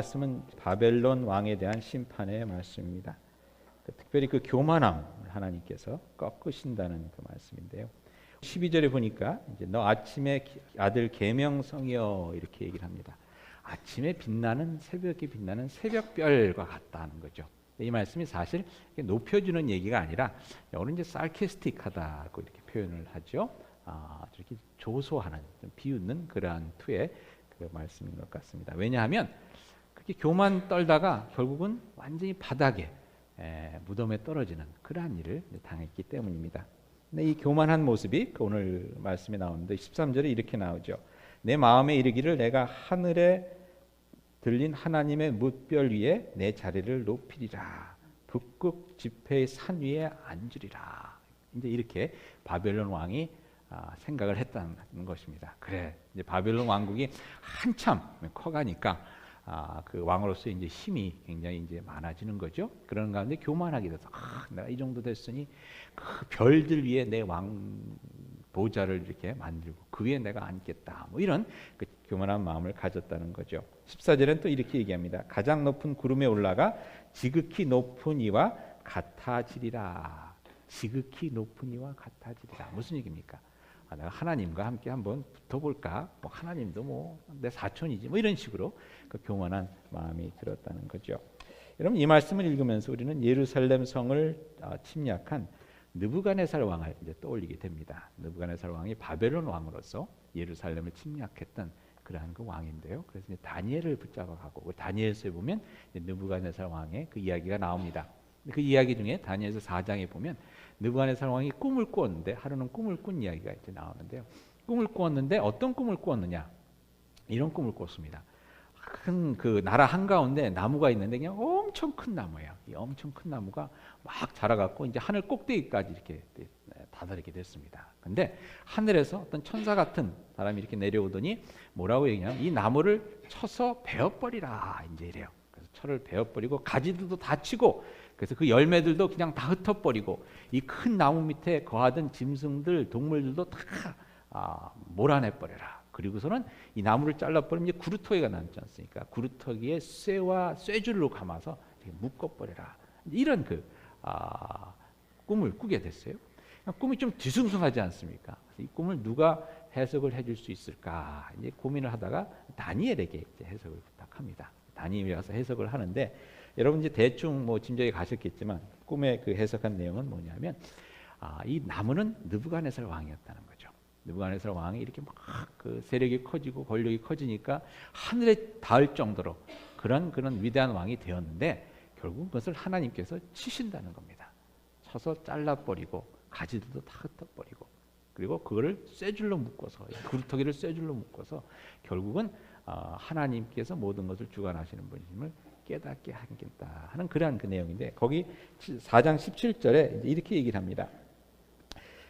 말씀은 바벨론 왕에 대한 심판의 말씀입니다. 그 특별히 그 교만함 하나님께서 꺾으신다는 그 말씀인데요. 12절에 보니까 이제 너 아침에 아들 계명성이여 이렇게 얘기를 합니다. 아침에 빛나는 새벽에 빛나는 새벽별과 같다는 거죠. 이 말씀이 사실 높여주는 얘기가 아니라 오늘 이제 sarcastic하다고 이렇게 표현을 하죠. 아, 이렇게 조소하는, 비웃는 그러한 투의 그 말씀인 것 같습니다. 왜냐하면 교만 떨다가 결국은 완전히 바닥에 에, 무덤에 떨어지는 그러한 일을 당했기 때문입니다. 근데 이 교만한 모습이 그 오늘 말씀에 나오는데 13절에 이렇게 나오죠. 내 마음에 이르기를 내가 하늘에 들린 하나님의 뭇별 위에 내 자리를 높이리라. 북극 지폐의 산 위에 앉으리라. 이제 이렇게 바벨론 왕이 아, 생각을 했다는 것입니다. 그래, 이제 바벨론 왕국이 한참 커가니까 아, 그 왕으로서 이제 힘이 굉장히 이제 많아지는 거죠. 그런 가운데 교만하게 돼서 아, 내가 이 정도 됐으니 그 별들 위에 내 왕 보좌를 이렇게 만들고 그 위에 내가 앉겠다. 뭐 이런 그 교만한 마음을 가졌다는 거죠. 14절은 또 이렇게 얘기합니다. 가장 높은 구름에 올라가 지극히 높은 이와 같아지리라. 지극히 높은 이와 같아지리라. 무슨 얘기입니까? 아, 내가 하나님과 함께 한번 붙어볼까? 뭐 하나님도 뭐 내 사촌이지 뭐 이런 식으로 그 교만한 마음이 들었다는 거죠. 여러분 이 말씀을 읽으면서 우리는 예루살렘 성을 아, 침략한 느부갓네살 왕을 이제 떠올리게 됩니다. 느부갓네살 왕이 바벨론 왕으로서 예루살렘을 침략했던 그러한 그 왕인데요. 그래서 다니엘을 붙잡아 가고 그 다니엘서에 보면 느부갓네살 왕의 그 이야기가 나옵니다. 그 이야기 중에 다니엘서 4장에 보면 느부갓네살 왕이 꿈을 꾸었는데 하루는 꿈을 꾼 이야기가 이제 나오는데요. 꿈을 꾸었는데 어떤 꿈을 꾸었느냐? 이런 꿈을 꿨습니다. 큰 그 나라 한 가운데 나무가 있는데 그냥 엄청 큰 나무예요. 이 엄청 큰 나무가 막 자라갖고 이제 하늘 꼭대기까지 이렇게 다다르게 됐습니다. 근데 하늘에서 어떤 천사 같은 사람이 이렇게 내려오더니 뭐라고 얘기냐면 이 나무를 쳐서 베어버리라 이제 이래요. 그래서 철을 베어버리고 가지들도 다 치고 그래서 그 열매들도 그냥 다 흩어버리고 이 큰 나무 밑에 거하던 짐승들 동물들도 다 아, 몰아내버려라. 그리고서는 이 나무를 잘라버리면 이제 구루터기가 남지 않습니까? 구루터기에 쇠와 쇠줄로 감아서 묶어버려라. 이런 그 아, 꿈을 꾸게 됐어요. 꿈이 좀 뒤숭숭하지 않습니까? 이 꿈을 누가 해석을 해줄 수 있을까? 이제 고민을 하다가 다니엘에게 해석을 부탁합니다. 다니엘이 와서 해석을 하는데 여러분 이제 대충 뭐 짐작이 가셨겠지만 꿈의 그 해석한 내용은 뭐냐면 아, 이 나무는 느부갓네살 왕이었다는 거죠. 느부갓네살 왕이 이렇게 막 그 세력이 커지고 권력이 커지니까 하늘에 닿을 정도로 그런 그런 위대한 왕이 되었는데 결국 그것을 하나님께서 치신다는 겁니다. 쳐서 잘라버리고 가지들도 다 흩어버리고 그리고 그거를 쇠줄로 묶어서 구루터기를 쇠줄로 묶어서 결국은 어, 하나님께서 모든 것을 주관하시는 분임을 깨닫게 하겠다 하는 그러한 그 내용인데 거기 4장 17절에 이렇게 얘기를 합니다.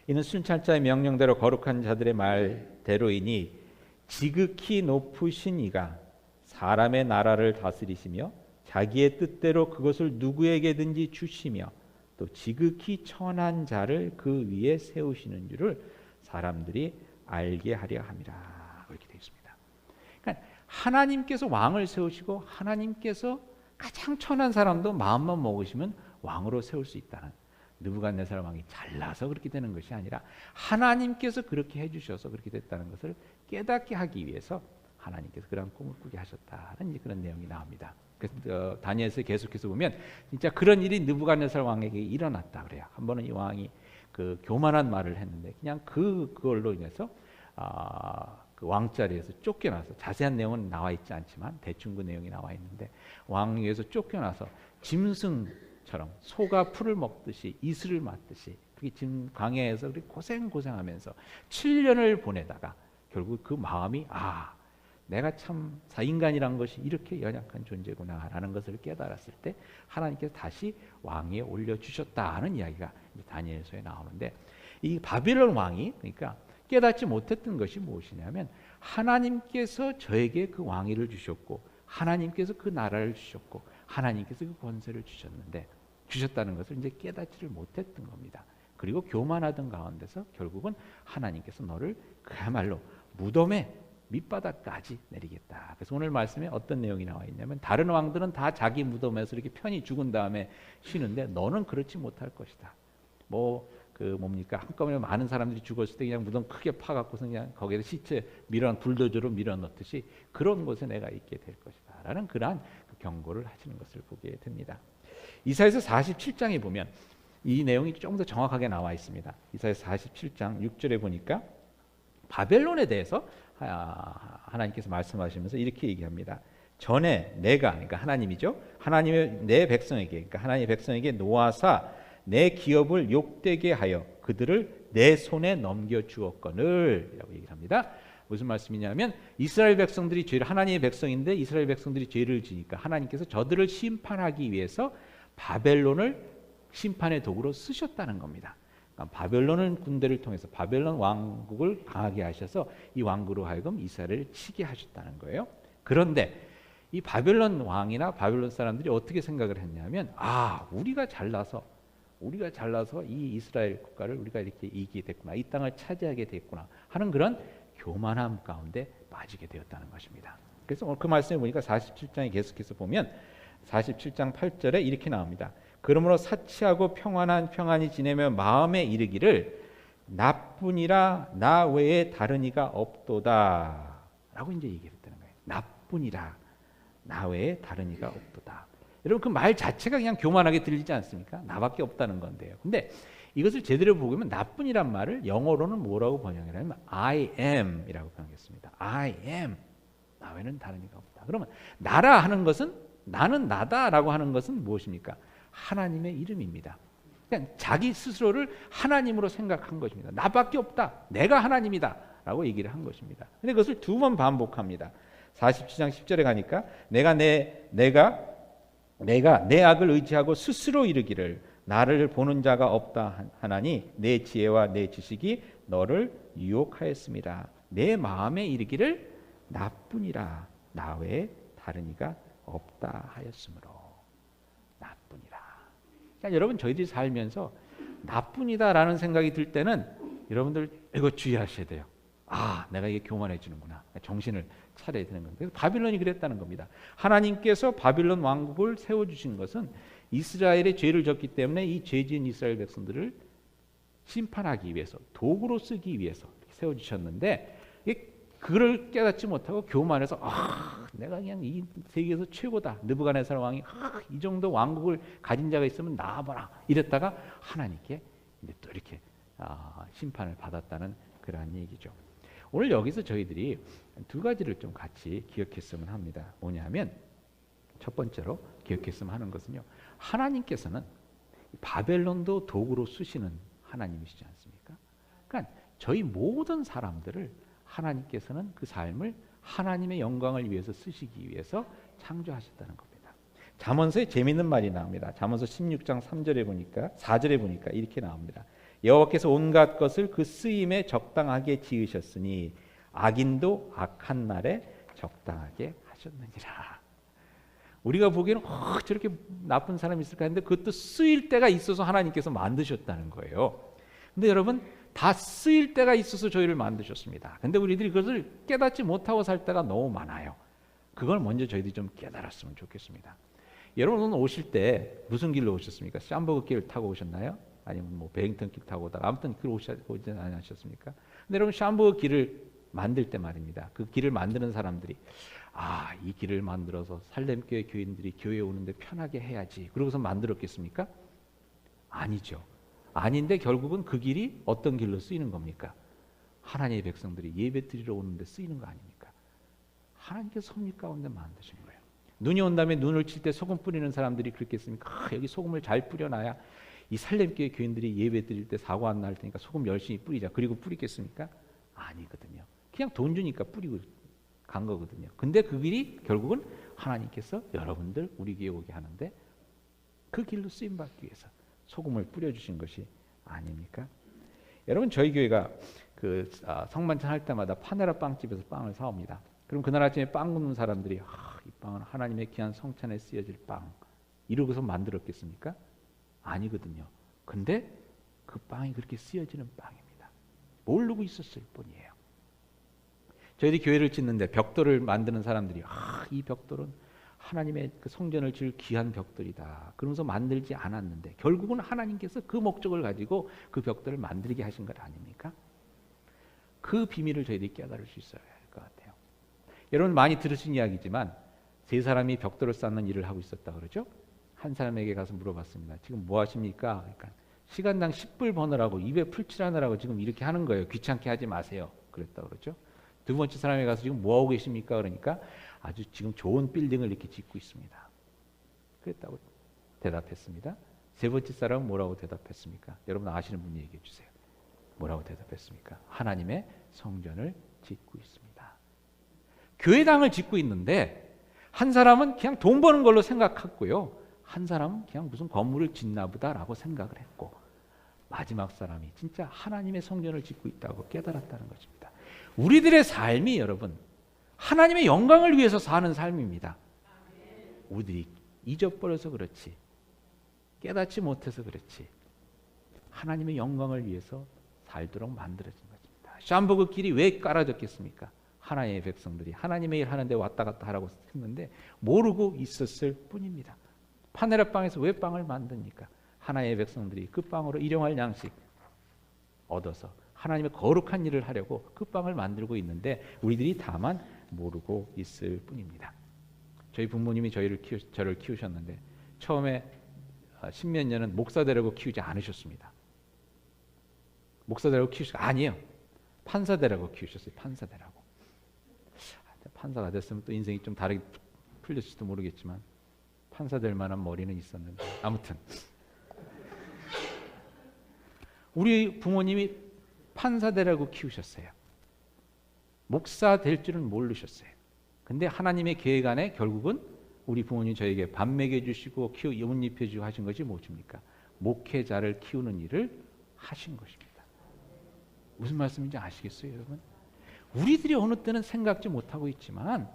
이는 순찰자의 명령대로 거룩한 자들의 말대로이니 지극히 높으신 이가 사람의 나라를 다스리시며 자기의 뜻대로 그것을 누구에게든지 주시며 또 지극히 천한 자를 그 위에 세우시는 줄을 사람들이 알게 하려 함이라 그렇게 되어 있습니다. 그러니까 하나님께서 왕을 세우시고 하나님께서 가장 천한 사람도 마음만 먹으시면 왕으로 세울 수 있다는 느부갓네살 왕이 잘나서 그렇게 되는 것이 아니라 하나님께서 그렇게 해주셔서 그렇게 됐다는 것을 깨닫게 하기 위해서 하나님께서 그런 꿈을 꾸게 하셨다는 그런 내용이 나옵니다. 그래서 어, 다니엘서 계속해서 보면 진짜 그런 일이 느부갓네살 왕에게 일어났다 그래요. 한 번은 이 왕이 그 교만한 말을 했는데 그냥 그 그걸로 인해서 아, 그 왕자리에서 쫓겨나서 자세한 내용은 나와 있지 않지만 대충 그 내용이 나와 있는데 왕위에서 쫓겨나서 짐승처럼 소가 풀을 먹듯이 이슬을 맞듯이 그게 지금 광야에서 그렇게 고생 고생하면서 7년을 보내다가 결국 그 마음이 아 내가 참 사인간이란 것이 이렇게 연약한 존재구나라는 것을 깨달았을 때 하나님께서 다시 왕위에 올려 주셨다는 이야기가 다니엘서에 나오는데 이 바빌론 왕이 그러니까 깨닫지 못했던 것이 무엇이냐면 하나님께서 저에게 그 왕위를 주셨고 하나님께서 그 나라를 주셨고 하나님께서 그 권세를 주셨는데 주셨다는 것을 이제 깨닫지를 못했던 겁니다. 그리고 교만하던 가운데서 결국은 하나님께서 너를 그야말로 무덤에 밑바닥까지 내리겠다. 그래서 오늘 말씀에 어떤 내용이 나와 있냐면 다른 왕들은 다 자기 무덤에서 이렇게 편히 죽은 다음에 쉬는데 너는 그렇지 못할 것이다. 뭐 그 뭡니까 한꺼번에 많은 사람들이 죽었을 때 그냥 무덤 크게 파갖고서 그냥 거기에 시체 밀어 불도저로 밀어 넣듯이 그런 곳에 내가 있게 될 것이다라는 그러한 그 경고를 하시는 것을 보게 됩니다. 이사에서 47장에 보면 이 내용이 좀더 정확하게 나와 있습니다. 이사에서 47장 6절에 보니까 바벨론에 대해서 아, 하나님께서 말씀하시면서 이렇게 얘기합니다. 전에 내가 그러니까 하나님이죠. 하나님의 내 백성에게 그러니까 하나님의 백성에게 놓아사 내 기업을 욕되게 하여 그들을 내 손에 넘겨 주었거늘이라고 얘기를 합니다. 무슨 말씀이냐면 이스라엘 백성들이 죄를 하나님의 백성인데 이스라엘 백성들이 죄를 지니까 하나님께서 저들을 심판하기 위해서 바벨론을 심판의 도구로 쓰셨다는 겁니다. 그러니까 바벨론은 군대를 통해서 바벨론 왕국을 강하게 하셔서 이 왕국으로 하여금 이스라엘을 치게 하셨다는 거예요. 그런데 이 바벨론 왕이나 바벨론 사람들이 어떻게 생각을 했냐면 아 우리가 잘나서 우리가 잘나서 이 이스라엘 국가를 우리가 이렇게 이기게 됐구나 이 땅을 차지하게 됐구나 하는 그런 교만함 가운데 빠지게 되었다는 것입니다. 그래서 오늘 그 말씀을 보니까 47장에 계속해서 보면 47장 8절에 이렇게 나옵니다. 그러므로 사치하고 평안한 평안히 지내며 마음에 이르기를 나뿐이라 나 외에 다른 이가 없도다 라고 이제 얘기를 했다는 거예요. 나뿐이라 나 외에 다른 이가 없도다. 여러분 그 말 자체가 그냥 교만하게 들리지 않습니까? 나밖에 없다는 건데요. 근데 이것을 제대로 보면 나뿐이란 말을 영어로는 뭐라고 번역하냐면 I am이라고 번역했습니다. I am 나 외에는 다른 이가 없다. 그러면 나라 하는 것은 나는 나다라고 하는 것은 무엇입니까? 하나님의 이름입니다. 그냥 자기 스스로를 하나님으로 생각한 것입니다. 나밖에 없다. 내가 하나님이다 라고 얘기를 한 것입니다. 근데 그것을 두 번 반복합니다. 47장 10절에 가니까 내가 내 내가 내가 내 악을 의지하고 스스로 이르기를 나를 보는 자가 없다 하나니 내 지혜와 내 지식이 너를 유혹하였습니다. 내 마음에 이르기를 나뿐이라 나 외에 다른 이가 없다 하였으므로 나뿐이라. 그러니까 여러분 저희들이 살면서 나뿐이다라는 생각이 들 때는 여러분들 이거 주의하셔야 돼요. 아, 내가 이게 교만해지는구나. 정신을 차려야 되는 겁니다. 바빌론이 그랬다는 겁니다. 하나님께서 바빌론 왕국을 세워 주신 것은 이스라엘의 죄를 졌기 때문에 이 죄지은 이스라엘 백성들을 심판하기 위해서 도구로 쓰기 위해서 세워 주셨는데 그를 깨닫지 못하고 교만해서 아, 내가 그냥 이 세계에서 최고다. 느부갓네살 왕이 아, 이 정도 왕국을 가진 자가 있으면 나와봐라. 이랬다가 하나님께 또 이렇게 아, 심판을 받았다는 그러한 얘기죠. 오늘 여기서 저희들이 두 가지를 좀 같이 기억했으면 합니다. 뭐냐면 첫 번째로 기억했으면 하는 것은요. 하나님께서는 바벨론도 도구로 쓰시는 하나님이시지 않습니까? 그러니까 저희 모든 사람들을 하나님께서는 그 삶을 하나님의 영광을 위해서 쓰시기 위해서 창조하셨다는 겁니다. 잠언서에 재밌는 말이 나옵니다. 잠언서 16장 3절에 보니까 4절에 보니까 이렇게 나옵니다. 여호와께서 온갖 것을 그 쓰임에 적당하게 지으셨으니 악인도 악한 날에 적당하게 하셨느니라. 우리가 보기에는 어, 저렇게 나쁜 사람이 있을까 했는데 그것도 쓰일 때가 있어서 하나님께서 만드셨다는 거예요. 근데 여러분 다 쓰일 때가 있어서 저희를 만드셨습니다. 근데 우리들이 그것을 깨닫지 못하고 살 때가 너무 많아요. 그걸 먼저 저희들이 좀 깨달았으면 좋겠습니다. 여러분 오늘 오실 때 무슨 길로 오셨습니까? 샴버그 길을 타고 오셨나요? 아니면 뭐 베링턴 길 타고 오다가 아무튼 길 오지 않으셨습니까? 근데 여러분 샴버그 길을 만들 때 말입니다. 그 길을 만드는 사람들이 아, 이 길을 만들어서 살렘교회 교인들이 교회에 오는데 편하게 해야지. 그러고서 만들었겠습니까? 아니죠. 아닌데 결국은 그 길이 어떤 길로 쓰이는 겁니까? 하나님의 백성들이 예배 드리러 오는데 쓰이는 거 아닙니까? 하나님께서 섭리 가운데 만드신 거예요. 눈이 온 다음에 눈을 칠 때 소금 뿌리는 사람들이 그렇겠습니까? 아, 여기 소금을 잘 뿌려놔야 이 살렘교회 교인들이 예배 드릴 때 사고 안 날 테니까 소금 열심히 뿌리자. 그리고 뿌리겠습니까? 아니거든요. 그냥 돈 주니까 뿌리고 간 거거든요. 근데 그 길이 결국은 하나님께서 여러분들 우리 교회 오게 하는데 그 길로 쓰임 받기 위해서 소금을 뿌려 주신 것이 아닙니까? 여러분 저희 교회가 그 아, 성만찬 할 때마다 파네라 빵집에서 빵을 사옵니다. 그럼 그날 아침에 빵 굽는 사람들이 아, 이 빵은 하나님의 귀한 성찬에 쓰여질 빵 이러고서 만들었겠습니까? 아니거든요. 근데 그 빵이 그렇게 쓰여지는 빵입니다. 모르고 있었을 뿐이에요. 저희들이 교회를 짓는데 벽돌을 만드는 사람들이 아, 이 벽돌은 하나님의 그 성전을 지을 귀한 벽돌이다. 그러면서 만들지 않았는데 결국은 하나님께서 그 목적을 가지고 그 벽돌을 만들게 하신 것 아닙니까? 그 비밀을 저희들이 깨달을 수 있어야 할 것 같아요. 여러분 많이 들으신 이야기지만 세 사람이 벽돌을 쌓는 일을 하고 있었다 그러죠. 한 사람에게 가서 물어봤습니다. 지금 뭐 하십니까? 그러니까 시간당 10불 버느라고 입에 풀칠하느라고 지금 이렇게 하는 거예요. 귀찮게 하지 마세요. 그랬다 그러죠. 두 번째 사람에 가서 지금 뭐 하고 계십니까? 그러니까 아주 지금 좋은 빌딩을 이렇게 짓고 있습니다. 그랬다고 대답했습니다. 세 번째 사람은 뭐라고 대답했습니까? 여러분 아시는 분이 얘기해 주세요. 뭐라고 대답했습니까? 하나님의 성전을 짓고 있습니다. 교회당을 짓고 있는데 한 사람은 그냥 돈 버는 걸로 생각했고요. 한 사람은 그냥 무슨 건물을 짓나 보다라고 생각을 했고 마지막 사람이 진짜 하나님의 성전을 짓고 있다고 깨달았다는 것입니다. 우리들의 삶이 여러분 하나님의 영광을 위해서 사는 삶입니다. 우리들이 잊어버려서 그렇지 깨닫지 못해서 그렇지 하나님의 영광을 위해서 살도록 만들어진 것입니다. 샴버그 길이 왜 깔아졌겠습니까? 하나님의 백성들이 하나님의 일 하는데 왔다 갔다 하라고 했는데 모르고 있었을 뿐입니다. 파네라 빵에서 왜 빵을 만듭니까? 하나님의 백성들이 그 빵으로 일용할 양식 얻어서 하나님의 거룩한 일을 하려고 그 빵을 만들고 있는데 우리들이 다만 모르고 있을 뿐입니다. 저희 부모님이 저희를 키우, 저를 키우셨는데 처음에 아, 십몇 년은 목사 되려고 키우지 않으셨습니다. 목사 되려고 키우시 아니에요. 판사 되라고 키우셨어요. 판사 되라고. 판사가 됐으면 또 인생이 좀 다르게 풀렸을지도 모르겠지만 판사 될 만한 머리는 있었는데 아무튼 우리 부모님이 판사 되라고 키우셨어요. 목사 될 줄은 모르셨어요. 근데 하나님의 계획 안에 결국은 우리 부모님 저에게 밥 먹여 주시고 키우 옷 입혀 주고 하신 것이 무엇입니까? 목회자를 키우는 일을 하신 것입니다. 무슨 말씀인지 아시겠어요, 여러분? 우리들이 어느 때는 생각지 못하고 있지만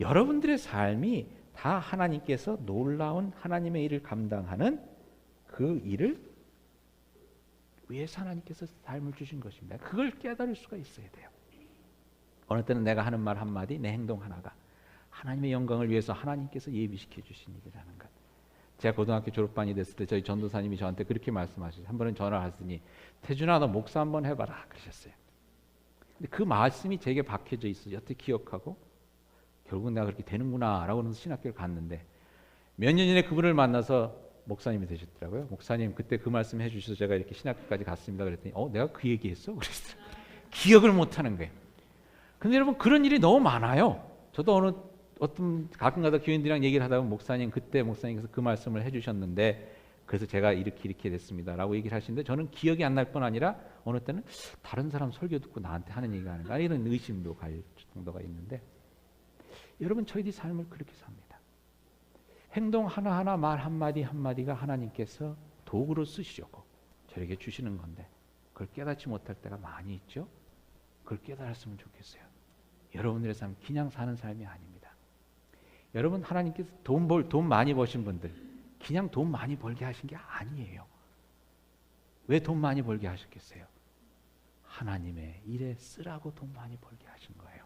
여러분들의 삶이 다 하나님께서 놀라운 하나님의 일을 감당하는 그 일을 위해서 하나님께서 삶을 주신 것입니다. 그걸 깨달을 수가 있어야 돼요. 어느 때는 내가 하는 말 한마디, 내 행동 하나가 하나님의 영광을 위해서 하나님께서 예비시켜 주신 일이라는 것. 제가 고등학교 졸업반이 됐을 때 저희 전도사님이 저한테 그렇게 말씀하셨어요. 한 번은 전화하시더니 태준아 너 목사 한번 해봐라 그러셨어요. 근데 그 말씀이 제게 박혀져 있어 여태 기억하고 결국 내가 그렇게 되는구나라고 하면서 신학교를 갔는데 몇 년 전에 그분을 만나서 목사님이 되셨더라고요. 목사님 그때 그 말씀 해주셔서 제가 이렇게 신학교까지 갔습니다. 그랬더니 어 내가 그 얘기했어? 그랬어요. 기억을 못하는 거예요. 근데 여러분 그런 일이 너무 많아요. 저도 어느 어떤 가끔가다 교인들이랑 얘기를 하다 보면 목사님 그때 목사님께서 그 말씀을 해주셨는데 그래서 제가 이렇게 이렇게 됐습니다라고 얘기를 하시는데 저는 기억이 안 날 뿐 아니라 어느 때는 다른 사람 설교 듣고 나한테 하는 얘기가 아닌가 이런 의심도 갈 정도가 있는데 여러분 저희들이 삶을 그렇게 삽니다. 행동 하나하나 말 한마디 한마디가 하나님께서 도구로 쓰시려고 저에게 주시는 건데 그걸 깨닫지 못할 때가 많이 있죠. 그걸 깨달았으면 좋겠어요. 여러분들의 삶 그냥 사는 삶이 아닙니다. 여러분 하나님께서 돈 벌 돈 많이 버신 분들 그냥 돈 많이 벌게 하신 게 아니에요. 왜 돈 많이 벌게 하셨겠어요? 하나님의 일에 쓰라고 돈 많이 벌게 하신 거예요.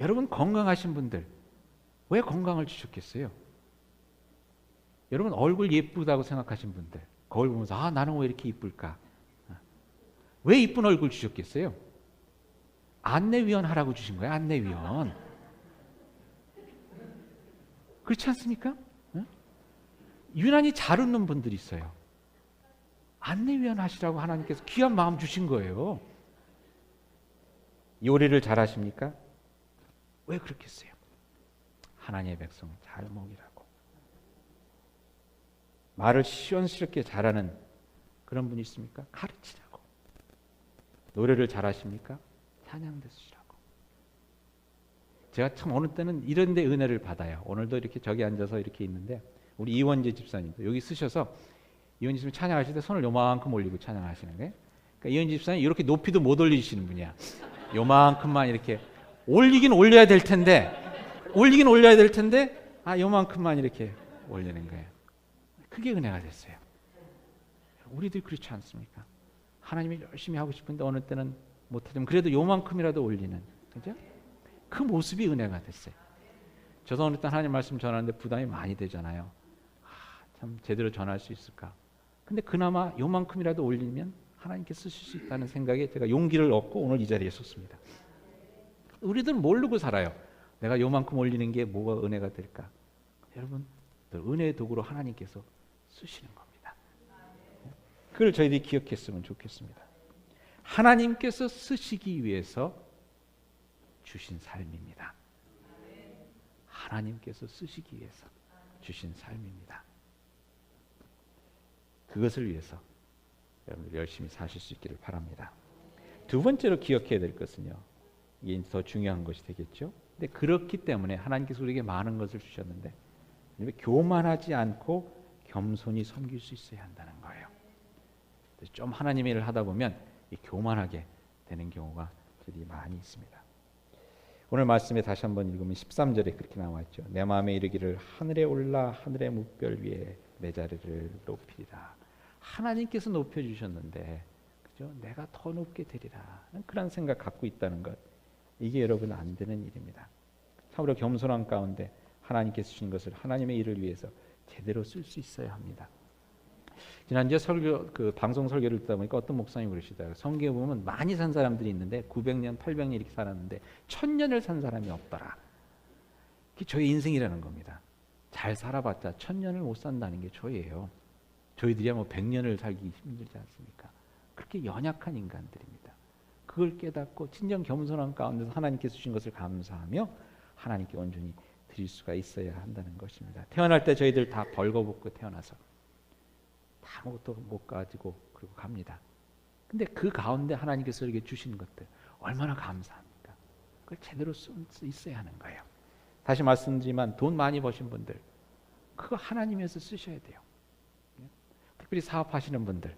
여러분 건강하신 분들 왜 건강을 주셨겠어요? 여러분 얼굴 예쁘다고 생각하신 분들 거울 보면서 아 나는 왜 이렇게 이쁠까? 왜 이쁜 얼굴 주셨겠어요? 안내위원 하라고 주신 거예요. 안내위원. 그렇지 않습니까? 유난히 잘 웃는 분들이 있어요. 안내위원 하시라고 하나님께서 귀한 마음 주신 거예요. 요리를 잘 하십니까? 왜 그렇겠어요? 하나님의 백성 잘 먹이라고. 말을 시원스럽게 잘하는 그런 분이 있습니까? 가르치라고. 노래를 잘하십니까? 찬양 대수시라고. 제가 참 어느 때는 이런 데 은혜를 받아요. 오늘도 이렇게 저기 앉아서 이렇게 있는데 우리 이원재 집사님도 여기 쓰셔서 이원재 집사님 찬양하실 때 손을 요만큼 올리고 찬양하시는 거예요. 그러니까 이원재 집사님 이렇게 높이도 못 올리시는 분이야. 요만큼만 이렇게 올리긴 올려야 될 텐데 올리긴 올려야 될 텐데 아 요만큼만 이렇게 올리는 거예요. 그게 은혜가 됐어요. 우리들 그렇지 않습니까? 하나님이 열심히 하고 싶은데 어느 때는 못하지만 그래도 요만큼이라도 올리는 그죠? 그 모습이 은혜가 됐어요. 저도 어느 때 하나님 말씀 전하는데 부담이 많이 되잖아요. 아, 참 제대로 전할 수 있을까? 근데 그나마 요만큼이라도 올리면 하나님께 쓰실 수 있다는 생각에 제가 용기를 얻고 오늘 이 자리에 섰습니다. 우리들은 모르고 살아요. 내가 요만큼 올리는 게 뭐가 은혜가 될까? 여러분, 은혜의 도구로 하나님께서 쓰시는 겁니다. 그걸 저희들이 기억했으면 좋겠습니다. 하나님께서 쓰시기 위해서 주신 삶입니다. 하나님께서 쓰시기 위해서 주신 삶입니다. 그것을 위해서 여러분들 열심히 사실 수 있기를 바랍니다. 두 번째로 기억해야 될 것은요. 이게 더 중요한 것이 되겠죠. 근데 그렇기 때문에 하나님께서 우리에게 많은 것을 주셨는데 교만하지 않고 겸손히 섬길 수 있어야 한다는 거예요. 좀 하나님의 일을 하다 보면 교만하게 되는 경우가 들이 많이 있습니다. 오늘 말씀에 다시 한번 읽으면 13절에 그렇게 나와 있죠. 내 마음에 이르기를 하늘에 올라 하늘의 묵별 위에 내 자리를 높이리라. 하나님께서 높여 주셨는데 그죠? 내가 더 높게 되리라. 그런 생각 갖고 있다는 것. 이게 여러분 안 되는 일입니다. 참으로 겸손한 가운데 하나님께서 주신 것을 하나님의 일을 위해서 제대로 쓸 수 있어야 합니다. 지난주에 설교 그 방송 설교를 듣다 보니까 어떤 목사님이 그러시더라고요. 성경에 보면 많이 산 사람들이 있는데 900년, 800년 이렇게 살았는데 1000년을 산 사람이 없더라. 그게 저의 인생이라는 겁니다. 잘 살아봤자 1000년을 못 산다는 게 저예요. 저희들이야 뭐 100년을 살기 힘들지 않습니까? 그렇게 연약한 인간들입니다. 그걸 깨닫고 진정 겸손한 가운데서 하나님께서 주신 것을 감사하며 하나님께 온전히 드릴 수가 있어야 한다는 것입니다. 태어날 때 저희들 다 벌거벗고 태어나서 아무것도 못 가지고 그리고 갑니다. 근데 그 가운데 하나님께서 이렇게 주신 것들 얼마나 감사합니까? 그걸 제대로 쓸 수 있어야 하는 거예요. 다시 말씀드리지만 돈 많이 버신 분들 그거 하나님에서 쓰셔야 돼요. 특별히 사업하시는 분들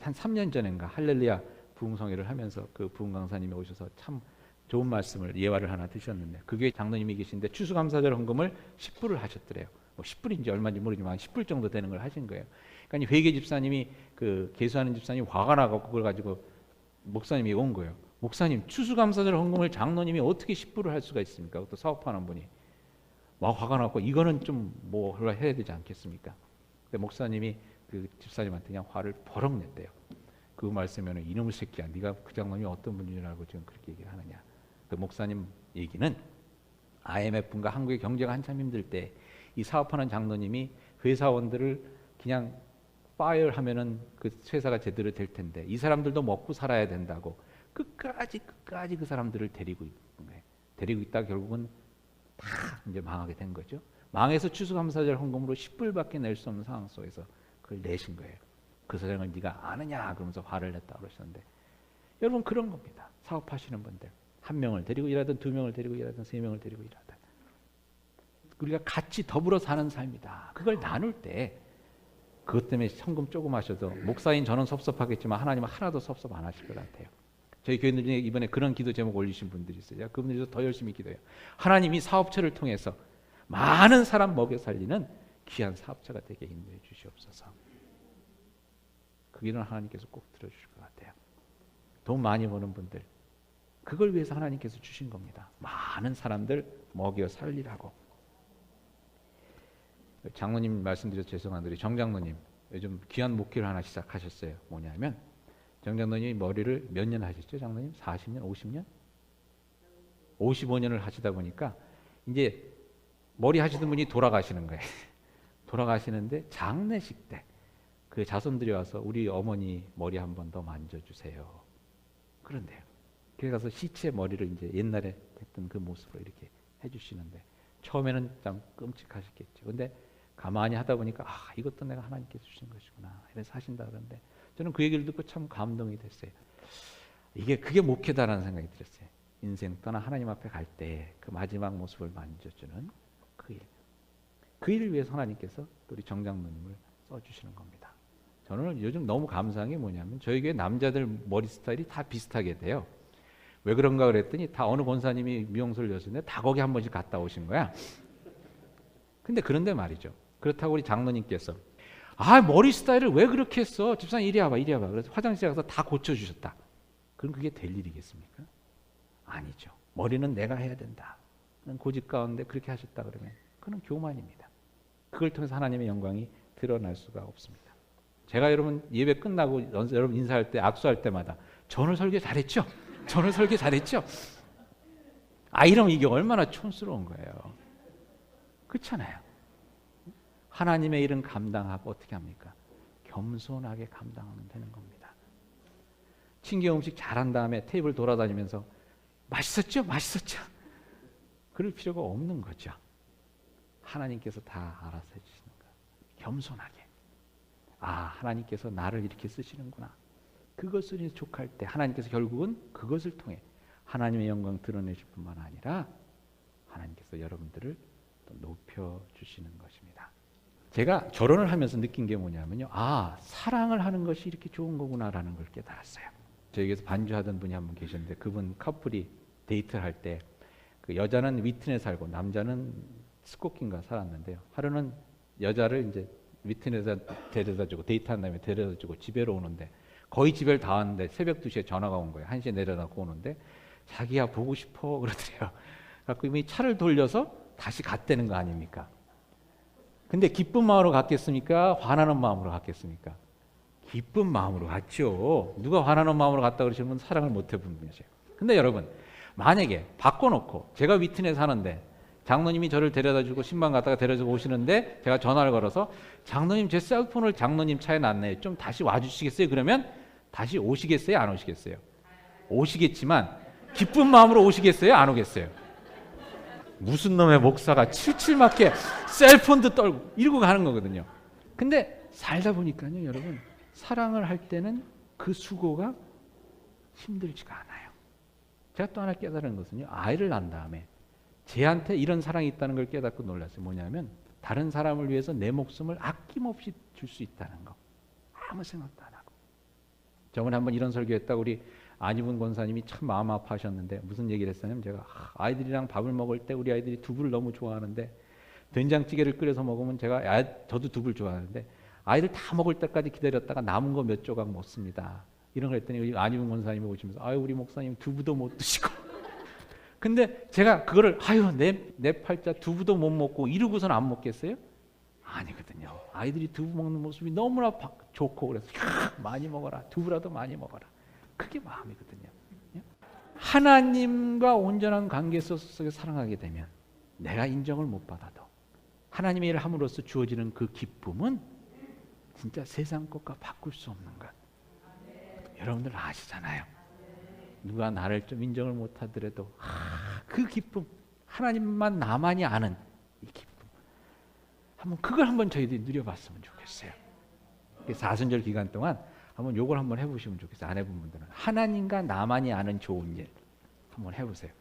한 3년 전인가 할렐루야 부흥성회를 하면서 그 부흥 강사님이 오셔서 참 좋은 말씀을 예화를 하나 드셨는데 그게 장로님이 계신데 추수감사절 헌금을 10불을 하셨더래요. 뭐 10불인지 얼마인지 모르지만 10불 정도 되는 걸 하신 거예요. 그러니까 회계 집사님이 그 개수하는 집사님 화가 나고 그걸 가지고 목사님이 온 거예요. 목사님 추수감사절 헌금을 장로님이 어떻게 10불을 할 수가 있습니까? 또 사업하는 분이 막 화가 나고 이거는 좀뭐 해야 되지 않겠습니까? 근데 목사님이 그 집사님한테 그냥 화를 버럭 냈대요. 그 말씀에는 이놈의 새끼야, 네가 그 장로님이 어떤 알고 지금 그렇게 얘기를 하느냐. 그 목사님 얘기는 IMF인가 한국의 경제가 한참 힘들 때 이 사업하는 장로님이 회사원들을 그냥 파이어 하면은 그 회사가 제대로 될 텐데 이 사람들도 먹고 살아야 된다고 끝까지 끝까지 그 사람들을 데리고 있는 거예요. 데리고 있다 결국은 다 이제 망하게 된 거죠. 망해서 추수감사절 헌금으로 10불밖에 낼 수 없는 상황 속에서 그걸 내신 거예요. 그 사장을 네가 아느냐 그러면서 화를 냈다 그러셨는데 여러분 그런 겁니다. 사업하시는 분들 한 명을 데리고 일하든 두 명을 데리고 일하든 세 명을 데리고 일하든 우리가 같이 더불어 사는 삶이다. 그걸 나눌 때 그것 때문에 현금 조금 하셔도 목사인 저는 섭섭하겠지만 하나님은 하나도 섭섭 안 하실 것 같아요. 저희 교인들 중에 이번에 그런 기도 제목 올리신 분들이 있어요. 그분들도 더 열심히 기도해요. 하나님이 사업체를 통해서 많은 사람 먹여 살리는 귀한 사업자가 되게 인도해 주시옵소서. 그 길은 하나님께서 꼭 들어주실 것 같아요. 돈 많이 버는 분들 그걸 위해서 하나님께서 주신 겁니다. 많은 사람들 먹여 살리라고. 장로님 말씀드려서 죄송한데 정 장로님 요즘 귀한 목회를 하나 시작하셨어요. 뭐냐면 정 장로님이 머리를 몇 년 하셨죠, 장로님? 40년, 50년? 55년을 하시다 보니까 이제 머리 하시던 분이 돌아가시는 거예요. 돌아가시는데 장례식 때 그 자손들이 와서 우리 어머니 머리 한 번 더 만져주세요. 그런데요. 그래 가서 시체 머리를 이제 옛날에 했던 그 모습으로 이렇게 해주시는데 처음에는 좀 끔찍하셨겠죠. 근데 가만히 하다 보니까 아 이것도 내가 하나님께서 주신 것이구나 이래서 하신다 그러는데 저는 그 얘기를 듣고 참 감동이 됐어요. 이게 그게 목회다라는 생각이 들었어요. 인생 떠나 하나님 앞에 갈 때 그 마지막 모습을 만져주는 그 일. 그 일을 위해서 하나님께서 우리 정장로님을 써주시는 겁니다. 저는 요즘 너무 감사한 게 뭐냐면 저희 교회 남자들 머리 스타일이 다 비슷하게 돼요. 왜 그런가 그랬더니 다 어느 권사님이 미용소를 여셨는데 다 거기 한 번씩 갔다 오신 거야. 근데 그런데 말이죠. 그렇다고 우리 장로님께서 아 머리 스타일을 왜 그렇게 했어? 집사님 이리 와봐 이리 와봐. 그래서 화장실에 가서 다 고쳐주셨다. 그럼 그게 될 일이겠습니까? 아니죠. 머리는 내가 해야 된다. 는 고집 가운데 그렇게 하셨다 그러면 그는 교만입니다. 그걸 통해서 하나님의 영광이 드러날 수가 없습니다. 제가 여러분 예배 끝나고 여러분 인사할 때 악수할 때마다 전을 설교 잘했죠? 전을 설교 잘했죠? 아 이러면 이게 얼마나 촌스러운 거예요. 그렇잖아요. 하나님의 일은 감당하고 어떻게 합니까? 겸손하게 감당하면 되는 겁니다. 친구 음식 잘한 다음에 테이블 돌아다니면서 맛있었죠? 맛있었죠? 그럴 필요가 없는 거죠. 하나님께서 다 알아서 해주시는 거예요. 겸손하게. 아, 하나님께서 나를 이렇게 쓰시는구나. 그것을 족할 때 하나님께서 결국은 그것을 통해 하나님의 영광 드러내실 뿐만 아니라 하나님께서 여러분들을 또 높여 주시는 것입니다. 제가 결혼을 하면서 느낀 게 뭐냐면요. 아, 사랑을 하는 것이 이렇게 좋은 거구나라는 걸 깨달았어요. 저에게서 반주하던 분이 한 분 계셨는데 그분 커플이 데이트를 할 때 그 여자는 위튼에 살고 남자는 스코킹가 살았는데요. 하루는 여자를 이제 위튼에서 데려다 주고 데이트한 다음에 데려다 주고 집에로 오는데 거의 집에 다 왔는데 새벽 2시에 전화가 온 거예요. 1시에 내려놓고 오는데 자기야 보고 싶어 그러더래요. 그래서 이미 차를 돌려서 다시 갔다는 거 아닙니까? 근데 기쁜 마음으로 갔겠습니까? 화나는 마음으로 갔겠습니까? 기쁜 마음으로 갔죠. 누가 화나는 마음으로 갔다 그러시는 분 사랑을 못 해본 분이세요. 근데 여러분 만약에 바꿔놓고 제가 위튼에 사는데 장로님이 저를 데려다 주고 신방 갔다가 데려다주고 오시는데 제가 전화를 걸어서 장로님 제 셀폰을 장로님 차에 놨네요. 좀 다시 와 주시겠어요? 그러면 다시 오시겠어요? 안 오시겠어요? 오시겠지만 기쁜 마음으로 오시겠어요? 안 오겠어요? 무슨 놈의 목사가 칠칠맞게 셀폰도 떨고 이러고 가는 거거든요. 근데 살다 보니까요, 여러분 사랑을 할 때는 그 수고가 힘들지가 않아요. 제가 또 하나 깨달은 것은요, 아이를 낳은 다음에 쟤한테 이런 사랑이 있다는 걸 깨닫고 놀랐어요. 뭐냐면 다른 사람을 위해서 내 목숨을 아낌없이 줄 수 있다는 거. 아무 생각도 안 하고. 저번에 한번 이런 설교했다 우리 안희분 권사님이 참 마음 아파하셨는데 무슨 얘기를 했었냐면 제가 아, 아이들이랑 밥을 먹을 때 우리 아이들이 두부를 너무 좋아하는데 된장찌개를 끓여서 먹으면 제가 아, 저도 두부를 좋아하는데 아이들 다 먹을 때까지 기다렸다가 남은 거 몇 조각 먹습니다. 이런 걸 했더니 안희분 권사님이 오시면서 아유 우리 목사님 두부도 못 드시고 근데 제가 그거를 아유 내, 내 팔자 두부도 못 먹고 이러고선 안 먹겠어요? 아니거든요. 아이들이 두부 먹는 모습이 너무나 바, 좋고 그래서 야, 많이 먹어라 두부라도 많이 먹어라. 그게 마음이거든요. 예? 하나님과 온전한 관계 속에서 사랑하게 되면 내가 인정을 못 받아도 하나님의 일을 함으로써 주어지는 그 기쁨은 진짜 세상 것과 바꿀 수 없는 것. 여러분들 아시잖아요. 누가 나를 좀 인정을 못 하더라도 아, 그 기쁨 하나님만 나만이 아는 이 기쁨 한번 그걸 한번 저희들이 누려봤으면 좋겠어요. 사순절 기간 동안 한번 요걸 한번 해보시면 좋겠어요. 안 해본 분들은 하나님과 나만이 아는 좋은 일 한번 해보세요.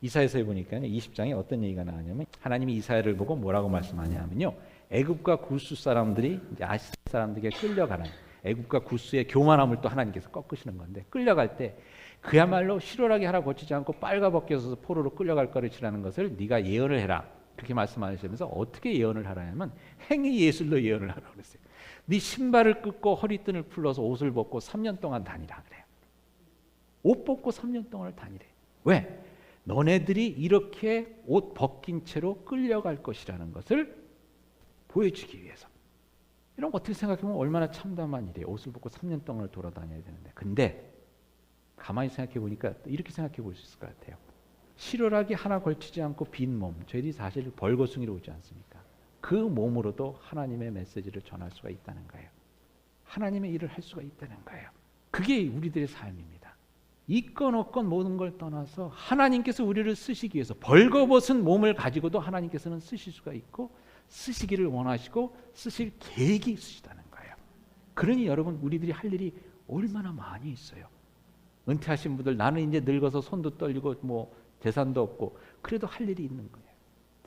이사에서 보니까 20장에 어떤 얘기가 나왔냐면 하나님이 이사야를 보고 뭐라고 말씀하냐면요. 애굽과 구스 사람들이 아시 사람들에게 끌려가는 애굽과 구스의 교만함을 또 하나님께서 꺾으시는 건데 끌려갈 때 그야말로 실오라기 하나 고치지 않고 빨가벗겨서 포로로 끌려갈 것이라는 것을 네가 예언을 해라. 그렇게 말씀하시면서 어떻게 예언을 하라냐면 행위 예술로 예언을 하라고 그랬어요. 네 신발을 끊고 허리끈을 풀러서 옷을 벗고 3년 동안 다니라 그래요. 옷 벗고 3년 동안을 다니래. 왜? 너네들이 이렇게 옷 벗긴 채로 끌려갈 것이라는 것을 보여주기 위해서. 이런 거 어떻게 생각하면 얼마나 참담한 일이에요. 옷을 벗고 3년 동안을 돌아다녀야 되는데. 근데 가만히 생각해 보니까 이렇게 생각해 볼 수 있을 것 같아요. 실오라기 하나 걸치지 않고 빈 몸, 저희들이 사실 벌거숭이로 오지 않습니까? 그 몸으로도 하나님의 메시지를 전할 수가 있다는 거예요. 하나님의 일을 할 수가 있다는 거예요. 그게 우리들의 삶입니다. 있건 없건 모든 걸 떠나서 하나님께서 우리를 쓰시기 위해서 벌거벗은 몸을 가지고도 하나님께서는 쓰실 수가 있고 쓰시기를 원하시고 쓰실 계획이 있으시다는 거예요. 그러니 여러분 우리들이 할 일이 얼마나 많이 있어요. 은퇴하신 분들 나는 이제 늙어서 손도 떨리고 뭐 재산도 없고 그래도 할 일이 있는 거예요.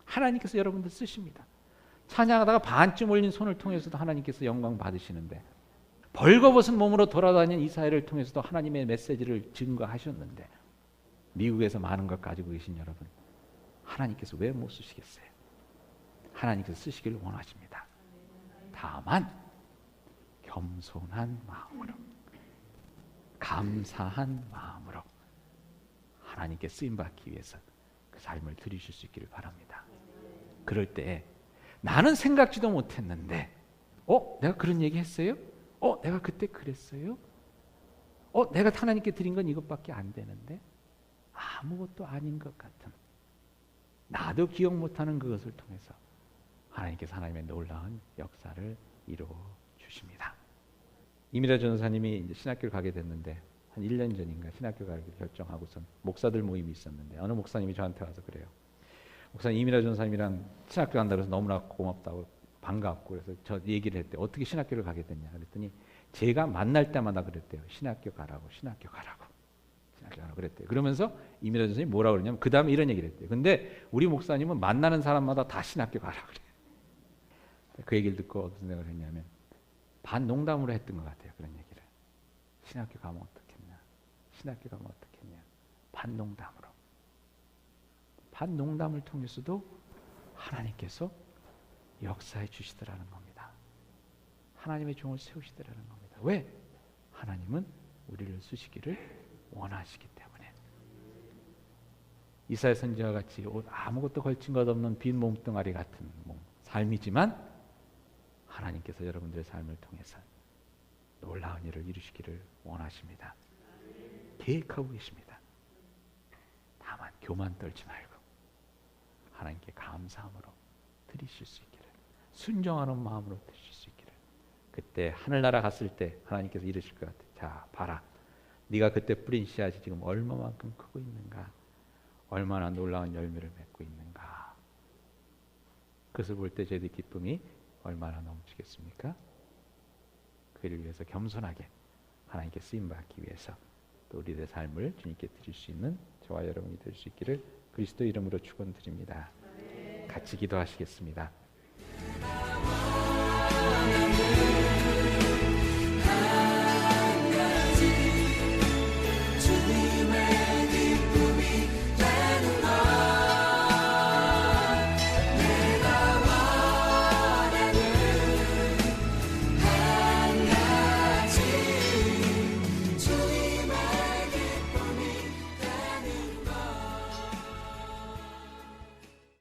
하나님께서 여러분들 쓰십니다. 찬양하다가 반쯤 올린 손을 통해서도 하나님께서 영광 받으시는데 벌거벗은 몸으로 돌아다니는 이사회를 통해서도 하나님의 메시지를 증거하셨는데 미국에서 많은 것 가지고 계신 여러분 하나님께서 왜 못 쓰시겠어요? 하나님께서 쓰시기를 원하십니다. 다만 겸손한 마음으로 감사한 마음으로 하나님께 쓰임 받기 위해서 그 삶을 들이실 수 있기를 바랍니다. 그럴 때 나는 생각지도 못했는데, 어, 내가 그런 얘기 했어요? 어, 내가 그때 그랬어요? 어, 내가 하나님께 드린 건 이것밖에 안 되는데 아무것도 아닌 것 같은 나도 기억 못하는 그것을 통해서 하나님께서 하나님의 놀라운 역사를 이루어 주십니다. 이미라 전사님이 신학교를 가게 됐는데 한 1년 전인가 신학교 가기로 결정하고선 목사들 모임이 있었는데 어느 목사님이 저한테 와서 그래요. 목사님 이미라 전사님이랑 신학교 간다 그래서 너무나 고맙다고 반갑고 그래서 저 얘기를 했대. 어떻게 신학교를 가게 됐냐 그랬더니 제가 만날 때마다 그랬대요. 신학교 가라고 신학교 가라고 신학교 가라고 그랬대요. 그러면서 이미라 전사님이 뭐라고 그러냐면 그 다음에 이런 얘기를 했대요. 근데 우리 목사님은 만나는 사람마다 다 신학교 가라 그래. 그 얘기를 듣고 어떤 생각을 했냐면 반 농담으로 했던 것 같아요. 그런 얘기를. 신학교 가면 어떻겠냐. 신학교 가면 어떻겠냐. 반 농담으로. 반 농담을 통해서도 하나님께서 역사해 주시더라는 겁니다. 하나님의 종을 세우시더라는 겁니다. 왜? 하나님은 우리를 쓰시기를 원하시기 때문에. 이사야 선지와 같이 아무것도 걸친 것 없는 빈 몸뚱아리 같은 몸, 삶이지만 하나님께서 여러분들의 삶을 통해서 놀라운 일을 이루시기를 원하십니다. 계획하고 계십니다. 다만 교만 떨지 말고 하나님께 감사함으로 드리실 수 있기를 순종하는 마음으로 드실 수 있기를 그때 하늘나라 갔을 때 하나님께서 이르실 것 같아. 자, 봐라. 네가 그때 뿌린 씨앗이 지금 얼마만큼 크고 있는가? 얼마나 놀라운 열매를 맺고 있는가? 그것을 볼 때 저희들 기쁨이 얼마나 넘치겠습니까? 그를 위해서 겸손하게 하나님께 쓰임 받기 위해서 또 우리의 삶을 주님께 드릴 수 있는 저와 여러분이 될 수 있기를 그리스도 이름으로 축원드립니다. 같이 기도하시겠습니다.